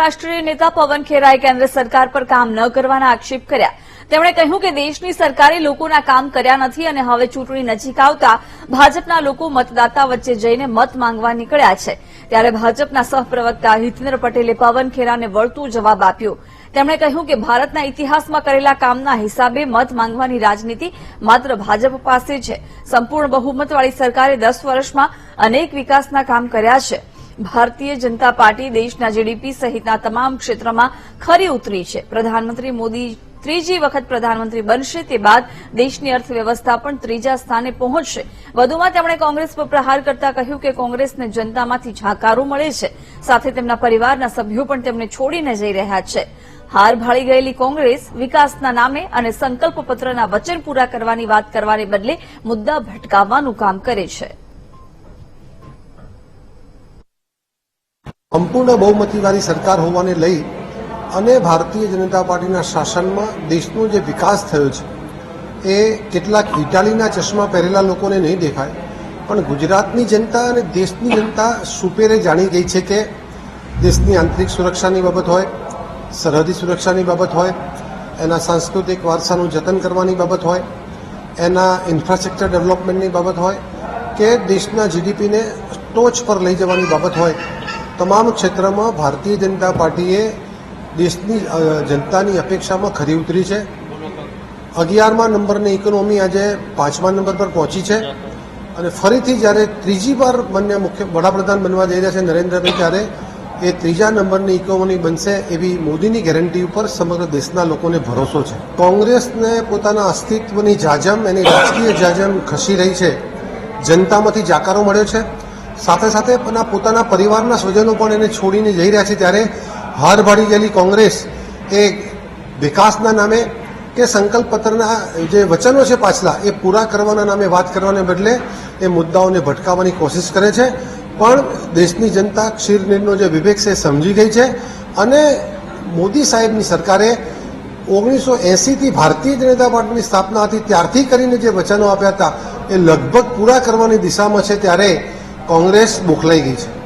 રાષ્ટ્રીય નેતા પવન ખેરાએ કેન્દ્ર સરકાર પર કામ ન કરવાના આક્ષેપ કર્યા. તેમણે કહ્યું કે દેશની સરકારે લોકોના કામ કર્યા નથી અને હવે ચૂંટણી નજીક આવતા ભાજપના લોકો મતદાતા વચ્ચે જઈને મત માંગવા નીકળ્યા છે. ત્યારે ભાજપના સહપ્રવક્તા હિતેન્દ્ર પટેલે પવન ખેરાને વળતું જવાબ આપ્યો. તેમણે કહ્યું કે ભારતના ઇતિહાસમાં કરેલા કામના હિસાબે મત માંગવાની રાજનીતિ માત્ર ભાજપ પાસે છે. સંપૂર્ણ બહુમતવાળી સરકારે દસ વર્ષમાં અનેક વિકાસના કામ કર્યા છે. ભારતીય જનતા પાર્ટી દેશના જીડીપી સહિતના તમામ ક્ષેત્રમાં ખરી ઉતરી છે. પ્રધાનમંત્રી મોદી ત્રીજી વખત પ્રધાનમંત્રી બનશે તે બાદ દેશની અર્થવ્યવસ્થા પણ ત્રીજા સ્થાને પહોંચશે. વધુમાં તેમણે કોંગ્રેસ પર પ્રહાર કરતા કહ્યું કે કોંગ્રેસને જનતામાંથી જાકારો મળે છે. સાથે તેમના પરિવારના સભ્યો પણ તેમને છોડીને જઈ રહ્યા છે. હાર ભાળી ગયેલી કોંગ્રેસ વિકાસના નામે અને સંકલ્પ પત્રના વચન પૂરા કરવાની વાત કરવાને બદલે મુદ્દા ભટકાવવાનું કામ કરે છે. સંપૂર્ણ બહુમતીવાળી સરકાર હોવાને લઈ અને ભારતીય જનતા પાર્ટીના શાસનમાં દેશનો જે વિકાસ થયો છે, એ કેટલાક ઇટાલીના ચશ્મા પહેરેલા લોકોને નહીં દેખાય, પણ ગુજરાતની જનતા અને દેશની જનતા સુપેરે જાણી ગઈ છે કે દેશની આંતરિક સુરક્ષાની બાબત હોય, સરહદી સુરક્ષાની બાબત હોય, એના સાંસ્કૃતિક વારસાનું જતન કરવાની બાબત હોય, એના ઇન્ફ્રાસ્ટ્રક્ચર ડેવલપમેન્ટની બાબત હોય, કે દેશના જીડીપીને ટોચ પર લઈ જવાની બાબત હોય તમામ ક્ષેત્રમાં ભારતીય જનતા પાર્ટીએ દેશની જનતાની અપેક્ષામાં ખરી ઉતરી છે. અગિયારમા નંબરની ઇકોનોમી આજે પાંચમા નંબર પર પહોંચી છે. અને ફરીથી જ્યારે ત્રીજી વાર માન્ય મુખ્ય, વડાપ્રધાન બનવા જઈ રહ્યા છે નરેન્દ્રભાઈ ત્યારે એ ત્રીજા નંબરની ઇકોનોમી બનશે એવી મોદીની ગેરંટી ઉપર સમગ્ર દેશના લોકોને ભરોસો છે. કોંગ્રેસને પોતાના અસ્તિત્વની જાજમ, એની રાજકીય જાજમ ખસી રહી છે. જનતામાંથી જાકારો મળ્યો છે. સાથે સાથે પોતાના પરિવારના સ્વજનો પણ એને છોડીને જઈ રહ્યા છે ત્યારે હાર ભાડી ગયેલી કોંગ્રેસ એ વિકાસના નામે કે સંકલ્પ પત્રના જે વચનો છે પાછલા, એ પૂરા કરવાના નામે વાત કરવાને બદલે એ મુદ્દાઓને ભટકાવવાની કોશિશ કરે છે. પણ દેશની જનતા ક્ષીરનીરનો જે વિવેક છે સમજી ગઈ છે અને મોદી સાહેબની સરકારે ઓગણીસો એંસીથી ભારતીય જનતા પાર્ટીની સ્થાપના હતી, ત્યારથી કરીને જે વચનો આપ્યા હતા, એ લગભગ પૂરા કરવાની દિશામાં છે. ત્યારે કોંગ્રેસ બોખલાઈ ગઈ છે.